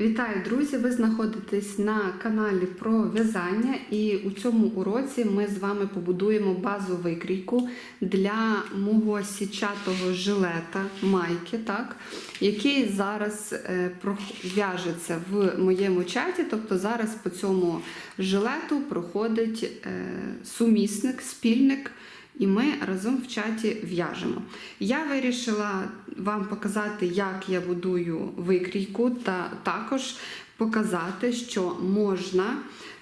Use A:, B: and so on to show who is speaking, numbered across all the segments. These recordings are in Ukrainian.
A: Вітаю, друзі! Ви знаходитесь на каналі про в'язання, і у цьому уроці ми з вами побудуємо базу викрійку для мого січатого жилета майки, так, який зараз е, в'яжеться в моєму чаті. Тобто зараз по цьому жилету проходить е, сумісник, спільник. І ми разом в чаті в'яжемо. Я вирішила вам показати, як я будую викрійку, та також показати, що можна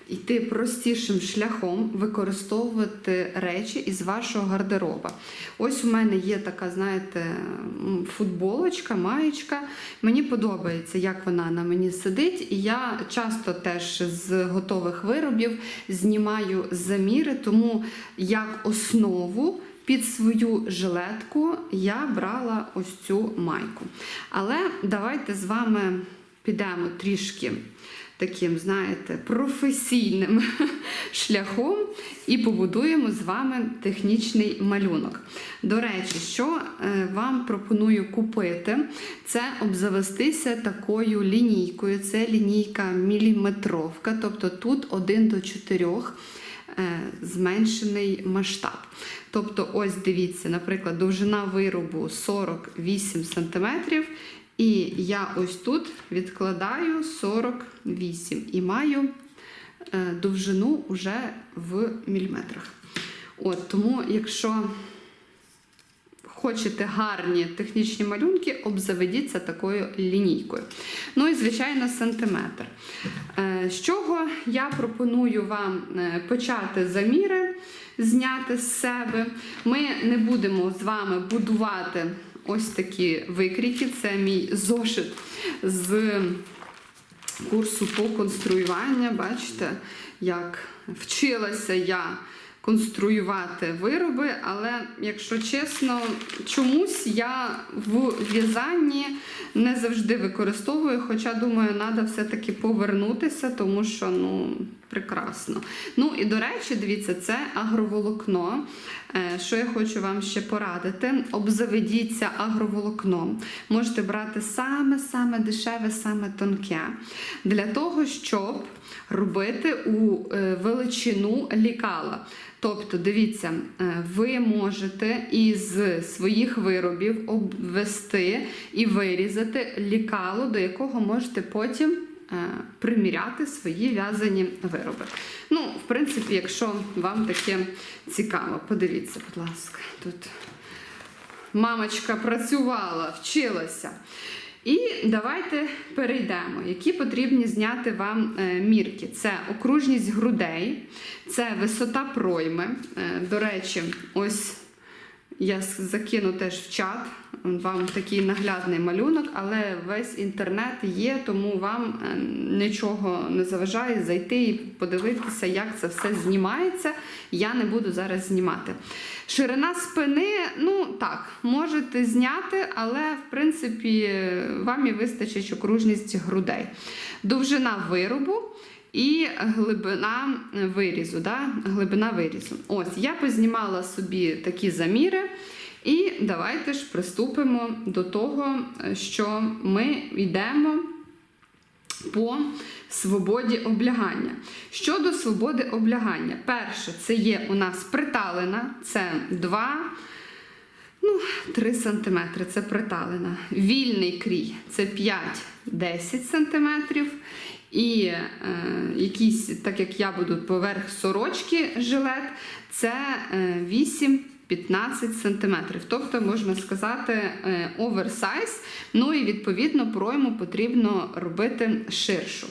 A: йти простішим шляхом використовувати речі із вашого гардероба. Ось у мене є така, знаєте, футболочка, маєчка. Мені подобається, як вона на мені сидить, і я часто теж з готових виробів знімаю заміри, тому як основу. Під свою жилетку я брала ось цю майку. Але давайте з вами підемо трішки таким, знаєте, професійним шляхом і побудуємо з вами технічний малюнок. До речі, що е, вам пропоную купити, це обзавестися такою лінійкою. Це лінійка міліметровка, тобто тут 1 до 4 е, зменшений масштаб. Тобто, ось дивіться, наприклад, довжина виробу 48 см, і я ось тут відкладаю 48 і маю е, довжину вже в міліметрах. От, тому, якщо хочете гарні технічні малюнки, обзаведіться такою лінійкою. Ну і, звичайно, сантиметр. Е, З чого я пропоную вам е, почати заміри, зняти з себе. Ми не будемо з вами будувати ось такі викрійки. Це мій зошит з курсу по конструюванню. Бачите, як вчилася я конструювати вироби, але, якщо чесно, чомусь я в в'язанні не завжди використовую, хоча, думаю, треба все-таки повернутися, тому що ну, прекрасно. Ну і до речі, дивіться, це агроволокно. Е, Що я хочу вам ще порадити? Обзаведіться агроволокном. Можете брати саме-саме дешеве, саме тонке, для того, щоб робити у е, величину лікала. Тобто, дивіться, е, ви можете із своїх виробів обвести і вирізати лікало, до якого можете потім приміряти свої в'язані вироби. Ну, в принципі, якщо вам таке цікаво, подивіться, будь ласка, тут мамочка працювала, вчилася. І давайте перейдемо, які потрібні зняти вам е, мірки. Це окружність грудей, це висота пройми. Е, До речі, ось я закину теж в чат вам такий наглядний малюнок, але весь інтернет є, тому вам е, нічого не заважає зайти і подивитися, як це все знімається. Я не буду зараз знімати. Ширина спини, ну так, можете зняти, але в принципі вам і вистачить окружність грудей. Довжина виробу. І глибина вирізу, да? глибина вирізу. Ось, я познімала собі такі заміри, і давайте ж приступимо до того, що ми йдемо по свободі облягання. Щодо свободи облягання, перше, це є у нас приталена, це 2, ну, 3 см, це приталена. Вільний крій це 5-10 см. І е, якийсь, так як я буду поверх сорочки жилет, це е, 8 15 см. Тобто, можна сказати, е, оверсайз. Ну і відповідно пройму потрібно робити ширшу.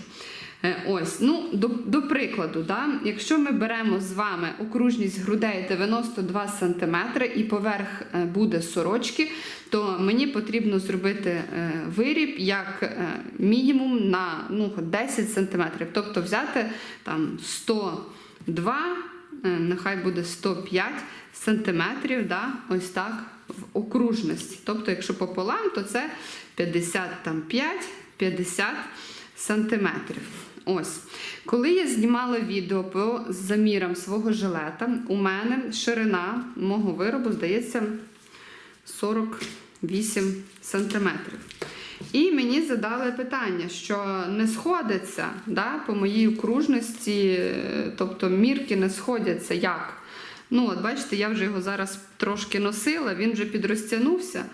A: Е, Ось, ну, до, до прикладу, да, якщо ми беремо з вами окружність грудей 92 см і поверх е, буде сорочки, то мені потрібно зробити е, виріб як мінімум на ну, 10 см. Тобто взяти там 102, е, нехай буде 105 сантиметрів, да, ось так в окружності. Тобто, якщо пополам, то це 55-50 сантиметрів. Ось. Коли я знімала відео по замірам свого жилета, у мене ширина мого виробу, здається, 48 сантиметрів. І мені задали питання, що не сходиться да, по моїй окружності, тобто мірки не сходяться. Як? Ну, от бачите, я вже його зараз трошки носила, він вже підрозтягнувся,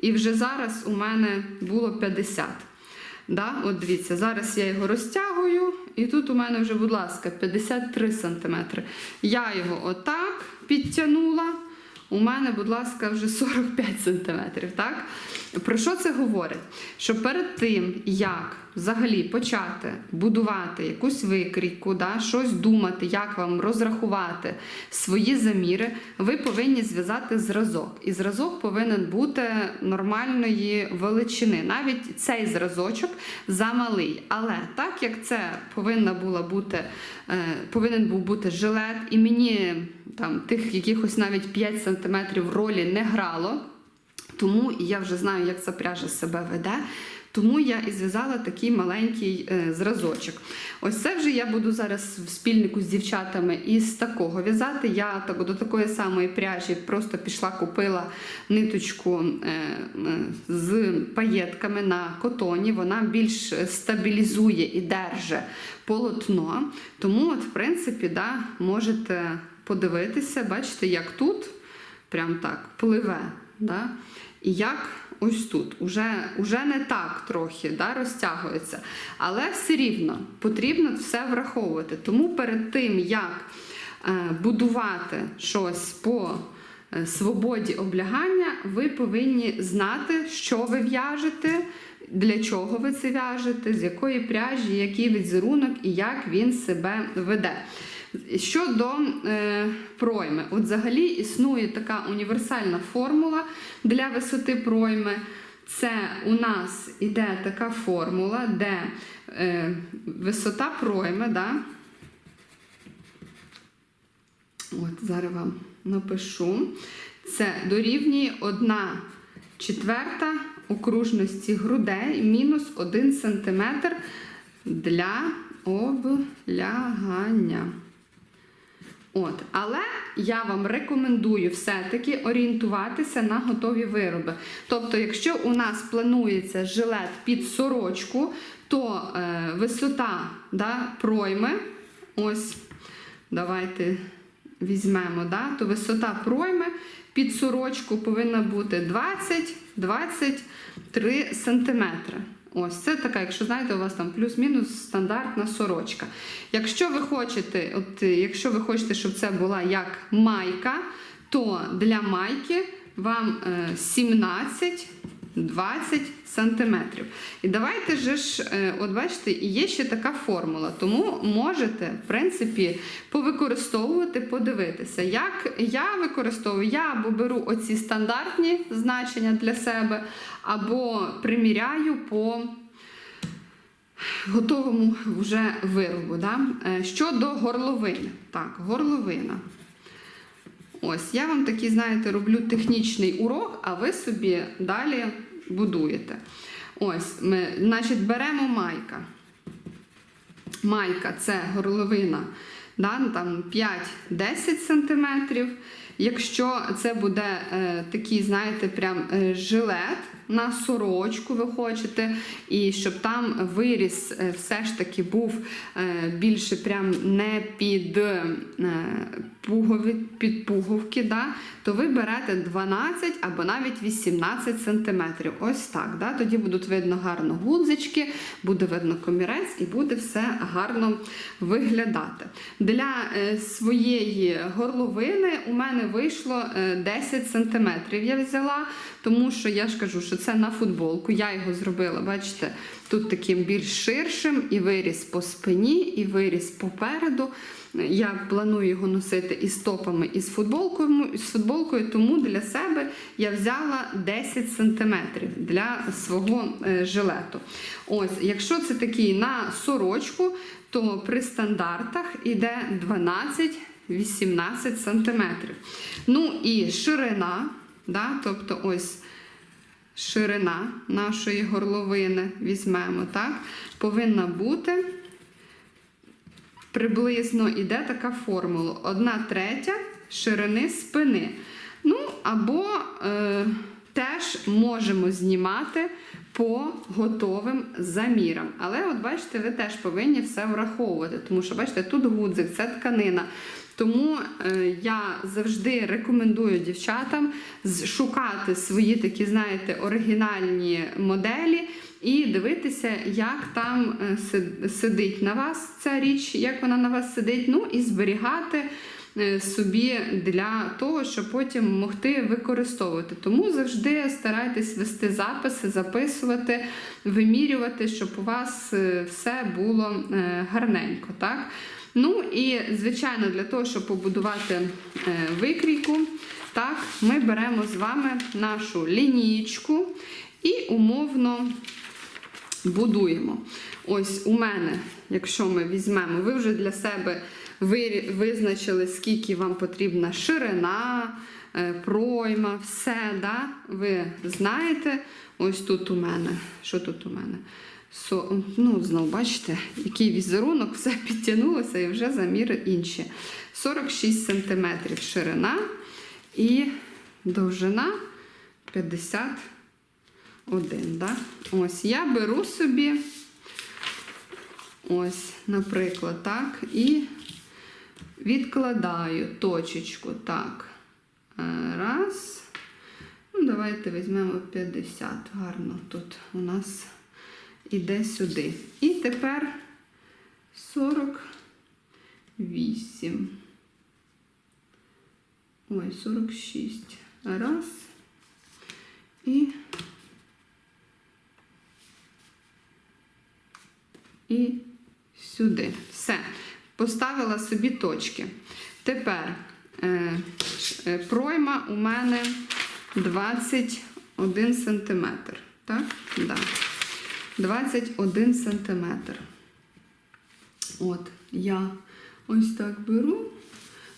A: і вже зараз у мене було 50. Да? От дивіться, зараз я його розтягую, і тут у мене вже, будь ласка, 53 см. Я його отак підтягнула. У мене, будь ласка, вже 45 см. Так? Про що це говорить? Що перед тим, як взагалі почати будувати якусь викрійку, да, щось думати, як вам розрахувати свої заміри, ви повинні зв'язати зразок. І зразок повинен бути нормальної величини. Навіть цей зразочок замалий. Але так як це повинна була бути, е, повинен був бути жилет, і мені там тих якихось навіть 5 см ролі не грало. Тому і я вже знаю, як ця пряжа себе веде. Тому я і зв'язала такий маленький е, зразочок. Ось це вже я буду зараз в спільнику з дівчатами із такого в'язати. Я так, до такої самої пряжі просто пішла, купила ниточку е, е, з паєтками на котоні. Вона більш стабілізує і держить полотно. Тому, от, в принципі, да, можете подивитися, бачите, як тут прям так пливе. Да? І як ось тут. Уже, уже не так трохи да, розтягується. Але все рівно потрібно все враховувати. Тому перед тим, як е, будувати щось по е, свободі облягання, ви повинні знати, що ви в'яжете. Для чого ви це в'яжете, з якої пряжі, який візерунок і як він себе веде. Щодо е, пройми, от взагалі існує така універсальна формула для висоти пройми. Це у нас іде така формула, де е, висота пройми, да? от зараз вам напишу, це дорівнює 1 четверта окружності грудей мінус 1 см для облягання. От, але я вам рекомендую все-таки орієнтуватися на готові вироби. Тобто, якщо у нас планується жилет під сорочку, то е, висота да, пройми, ось, давайте візьмемо, да, то висота пройми під сорочку повинна бути 20-23 см. Ось це така, якщо знаєте, у вас там плюс-мінус стандартна сорочка. Якщо ви хочете, от якщо ви хочете, щоб це була як майка, то для майки вам 17 20 сантиметрів. І давайте же ж, е, от бачите, є ще така формула, тому можете, в принципі, повикористовувати, подивитися. Як я використовую, я або беру оці стандартні значення для себе, або приміряю по готовому вже виробу. Да? Е, Щодо горловини. Так, горловина. Ось, я вам такий, знаєте, роблю технічний урок, а ви собі далі будуєте. Ось, ми, значить, беремо майка. Майка це горловина да, ну, там 5-10 см. Якщо це буде е, такий, знаєте, прям е, жилет на сорочку, ви хочете, і щоб там виріс е, все ж таки був е, більше прям не під е, пугові, під пуговки, да, то ви берете 12 або навіть 18 см. Ось так. Да, Тоді будуть видно гарно гудзички, буде видно комірець і буде все гарно виглядати. Для своєї горловини у мене вийшло е, 10 см. Я взяла, тому що я ж кажу, що це на футболку. Я його зробила, бачите, тут таким більш ширшим і виріс по спині, і виріс попереду. Я планую його носити і з топами, і з футболкою, з футболкою, тому для себе я взяла 10 см для свого е, жилету. Ось, якщо це такий на сорочку, то при стандартах іде 12-18 см. Ну і ширина, да, тобто ось ширина нашої горловини візьмемо, так, повинна бути. Приблизно іде така формула: одна третя ширини спини. Ну, або е, теж можемо знімати по готовим замірам. Але, от бачите, ви теж повинні все враховувати, тому що, бачите, тут гудзик, це тканина. Тому е, я завжди рекомендую дівчатам шукати свої такі, знаєте, оригінальні моделі і дивитися, як там е, сидить на вас ця річ, як вона на вас сидить, ну і зберігати е, собі для того, щоб потім могти використовувати. Тому завжди старайтесь вести записи, записувати, вимірювати, щоб у вас все було гарненько. Так? Ну і, звичайно, для того, щоб побудувати е, викрійку, так, ми беремо з вами нашу лінієчку і умовно будуємо. Ось у мене, якщо ми візьмемо, ви вже для себе ви- визначили, скільки вам потрібна ширина, е, пройма, все, да? ви знаєте.Ось тут у мене. Що тут у мене? Со, ну, знову бачите, який візерунок, все підтягнулося і вже заміри інші. 46 см ширина і довжина 51. Да? Ось я беру собі, ось, наприклад, так, і відкладаю точечку. Так. Е, Раз. Ну, давайте візьмемо 50. Гарно тут у нас іде сюди. І тепер 48. Ой, 46. Раз. І. І сюди. Все. Поставила собі точки. Тепер е, е, пройма у мене 21 сантиметр. Так? Да. 21 сантиметр. От, я ось так беру.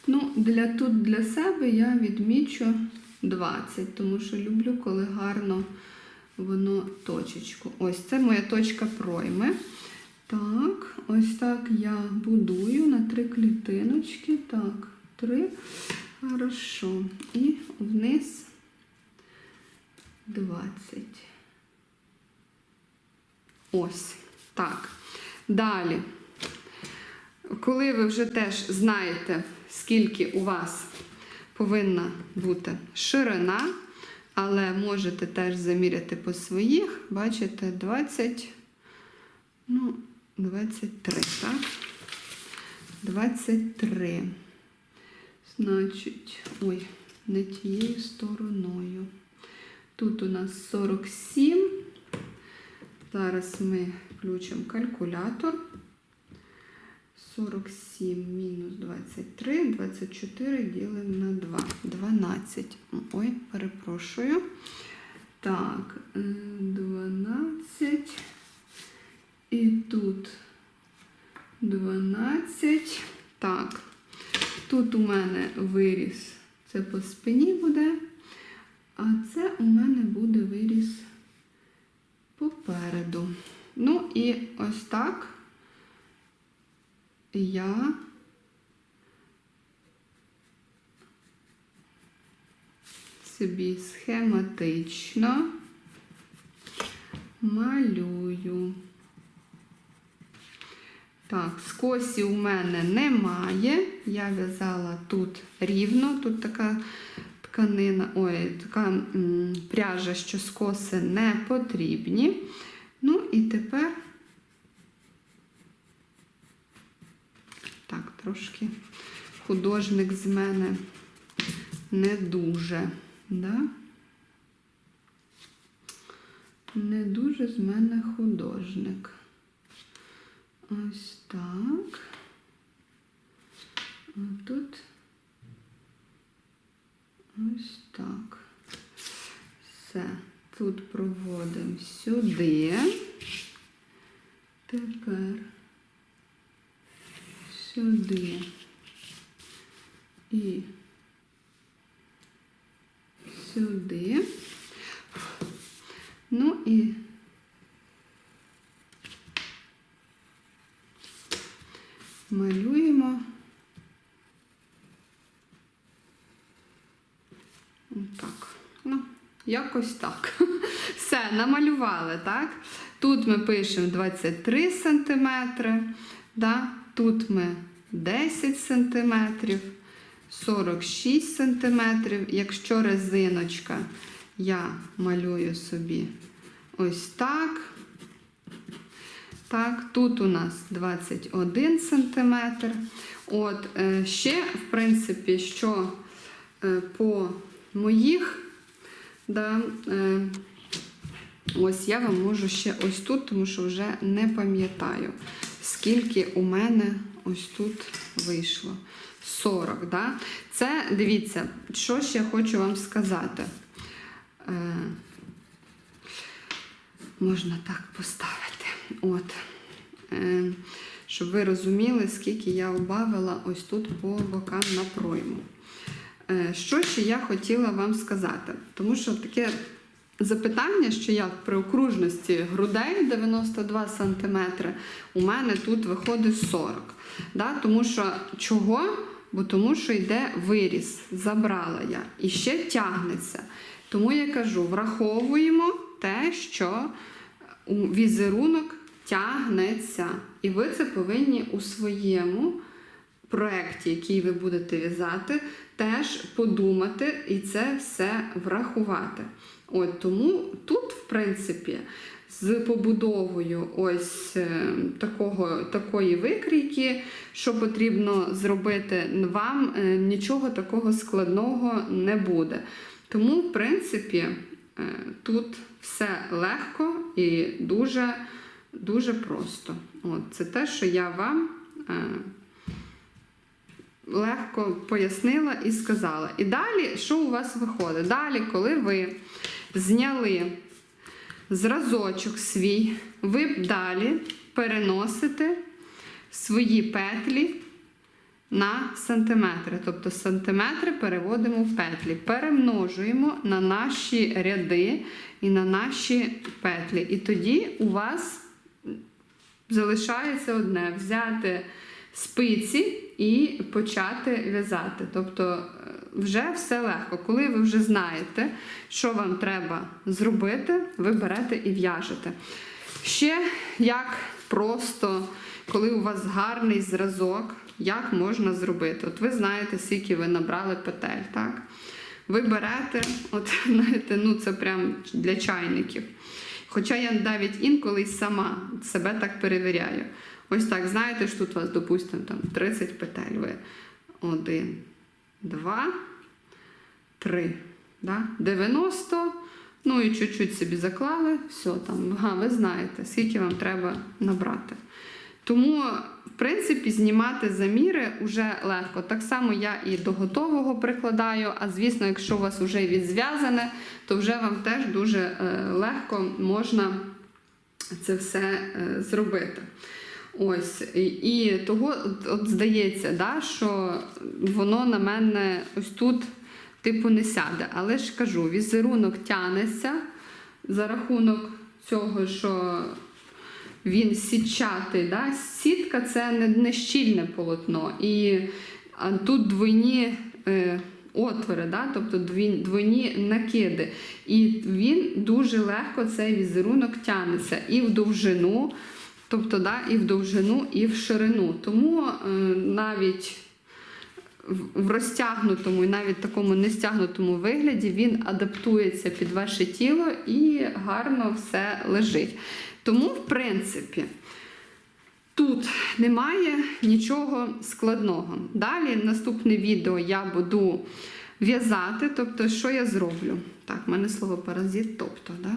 A: Ну, для тут для себе я відмічу 20, тому що люблю, коли гарно воно точечку. Ось це моя точка пройми. Так, ось так я будую на три клітиночки. Так, три. Хорошо. І вниз 20. Ось. Так. Далі. Коли ви вже теж знаєте, скільки у вас повинна бути ширина, але можете теж заміряти по своїх, бачите, 20, ну, 23, так? 23. Значить, ой, не тією стороною. Тут у нас 47. Зараз ми включимо калькулятор. 47 мінус 23, 24 ділимо на 2. 12. Ой, перепрошую. Так, е, 12. І тут 12. Так, тут у мене виріс. Це по спині буде. А це у мене буде виріс попереду. Ну і ось так я собі схематично малюю. Так, скосі у мене немає. Я в'язала тут рівно, тут така тканина, ой, така м, пряжа, що скоси не потрібні. Ну і тепер так, трошки художник з мене не дуже. Да? Не дуже з мене художник. Ось так. А тут ось так. Все. Тут проводимо сюди. Тепер сюди. І сюди. Ну і малюємо. Так. Ну, якось так. Все, намалювали, так? Тут ми пишемо 23 см, да? тут ми 10 см, 46 см. Якщо резиночка, я малюю собі ось так. Так, тут у нас 21 см. От, е, ще, в принципі, що е, по моїх, да, е, ось я вам можу ще ось тут, тому що вже не пам'ятаю, скільки у мене ось тут вийшло. 40, да? Це, дивіться, що ще хочу вам сказати. Е, можна так поставити. От. Е, щоб ви розуміли, скільки я убавила ось тут по бокам на пройму. Е, що ще я хотіла вам сказати? Тому що таке запитання, що я при окружності грудей 92 см, у мене тут виходить 40. Да? Тому що чого? Бо тому що йде виріс, забрала я і ще тягнеться. Тому я кажу: враховуємо те, що візерунок тягнеться. І ви це повинні у своєму проєкті, який ви будете в'язати, теж подумати і це все врахувати. От тому тут, в принципі, з побудовою ось е, такого, такої викрійки, що потрібно зробити, вам е, нічого такого складного не буде. Тому, в принципі, е, тут все легко і дуже, дуже просто. От, це те, що я вам легко пояснила і сказала. І далі, що у вас виходить? Далі, коли ви зняли зразочок свій, ви далі переносите свої петлі на сантиметри. Тобто сантиметри переводимо в петлі, перемножуємо на наші ряди і на наші петлі. І тоді у вас залишається одне взяти спиці і почати в'язати. Тобто е, вже все легко. Коли ви вже знаєте, що вам треба зробити, ви берете і в'яжете. Ще як просто, коли у вас гарний зразок, як можна зробити? От ви знаєте, скільки ви набрали петель, так? Ви берете, от знаєте, ну це прям для чайників. Хоча я навіть інколи сама себе так перевіряю. Ось так, знаєте, що тут у вас, допустимо, там 30 петель. Ви один, два, три. Да? 90. Ну і чуть-чуть собі заклали, все там, ага, ви знаєте, скільки вам треба набрати. Тому, в принципі, знімати заміри вже легко. Так само я і до готового прикладаю, а звісно, якщо у вас вже відзв'язане, то вже вам теж дуже е, легко можна це все е, зробити. Ось, і, того от, здається, да, що воно на мене ось тут, типу, не сяде. Але ж кажу, візерунок тянеться за рахунок цього, що він сітчатий. Да? Сітка це не, не щільне полотно. І тут двойні е, отвори, да? тобто двойні накиди. І він дуже легко цей візерунок тянеться і в довжину. Тобто, да, і в довжину, і в ширину. Тому е, навіть в- розтягнутому і навіть такому нестягнутому вигляді він адаптується під ваше тіло і гарно все лежить. Тому, в принципі, тут немає нічого складного. Далі наступне відео я буду в'язати. Тобто, що я зроблю? Так, в мене слово паразит, тобто, да?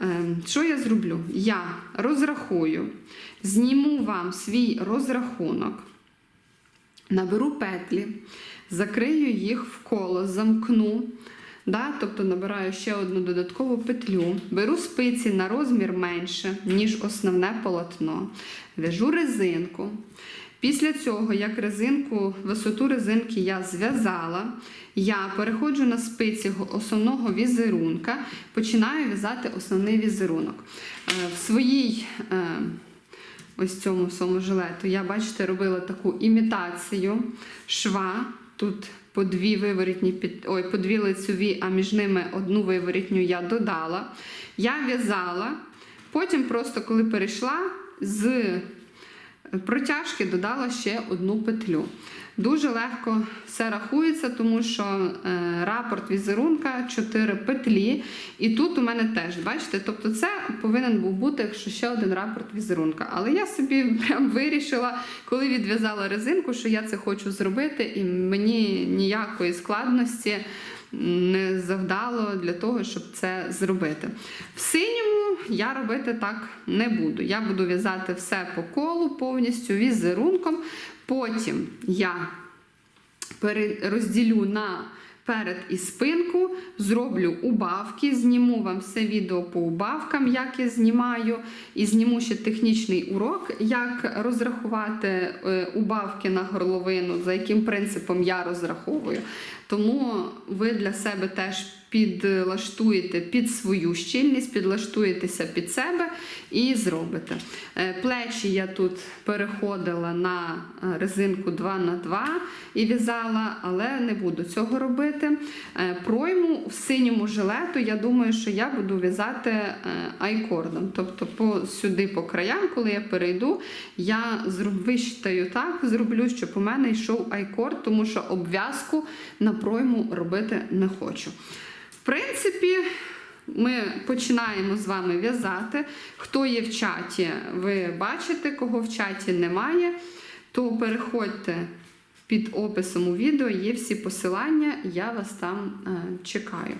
A: Ем, Що я зроблю? Я розрахую, зніму вам свій розрахунок, наберу петлі, закрию їх в коло, замкну. Да? Тобто набираю ще одну додаткову петлю, беру спиці на розмір менше, ніж основне полотно, в'яжу резинку. Після цього, як резинку, висоту резинки я зв'язала, я переходжу на спиці основного візерунка, починаю в'язати основний візерунок. Е, В своїй е, ось цьому своєму жилету я, бачите, робила таку імітацію шва. Тут по дві виворітні під ой, по дві лицеві, а між ними одну виворітню я додала. Я в'язала, потім просто коли перейшла з протяжки додала ще одну петлю. Дуже легко все рахується, тому що е, рапорт візерунка 4 петлі. І тут у мене теж, бачите, тобто це повинен був бути, якщо ще один рапорт візерунка. Але я собі прям вирішила, коли відв'язала резинку, що я це хочу зробити, і мені ніякої складності не завдало для того, щоб це зробити. В синьому я робити так не буду. Я буду в'язати все по колу, повністю візерунком. Потім я розділю на перед і спинку, зроблю убавки, зніму вам все відео по убавкам, як я знімаю, і зніму ще технічний урок, як розрахувати е, убавки на горловину, за яким принципом я розраховую. Тому ви для себе теж підлаштуєте під свою щільність, підлаштуєтеся під себе і зробите. Е, Плечі я тут переходила на е, резинку 2 на 2 і в'язала, але не буду цього робити. Е, Пройму в синьому жилету, я думаю, що я буду в'язати айкордом. Тобто по, сюди по краям, коли я перейду, я вищитаю так, зроблю, щоб у мене йшов айкорд, тому що обв'язку на пройму робити не хочу. Принципі, ми починаємо з вами в'язати. Хто є в чаті, ви бачите, кого в чаті немає, то переходьте під описом у відео, є всі посилання, я вас там е, чекаю.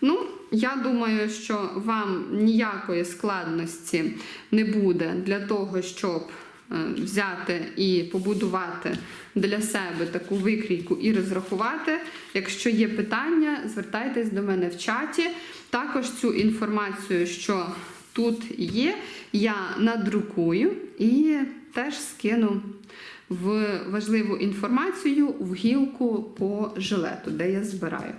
A: Ну, я думаю, що вам ніякої складності не буде для того, щоб взяти і побудувати для себе таку викрійку і розрахувати. Якщо є питання, звертайтесь до мене в чаті. Також цю інформацію, що тут є, я надрукую і теж скину в важливу інформацію в гілку по жилету, де я збираю.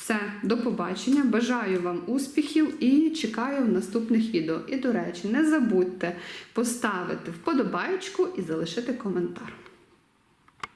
A: Все, до побачення. Бажаю вам успіхів і чекаю в наступних відео. І, до речі, не забудьте поставити вподобайку і залишити коментар.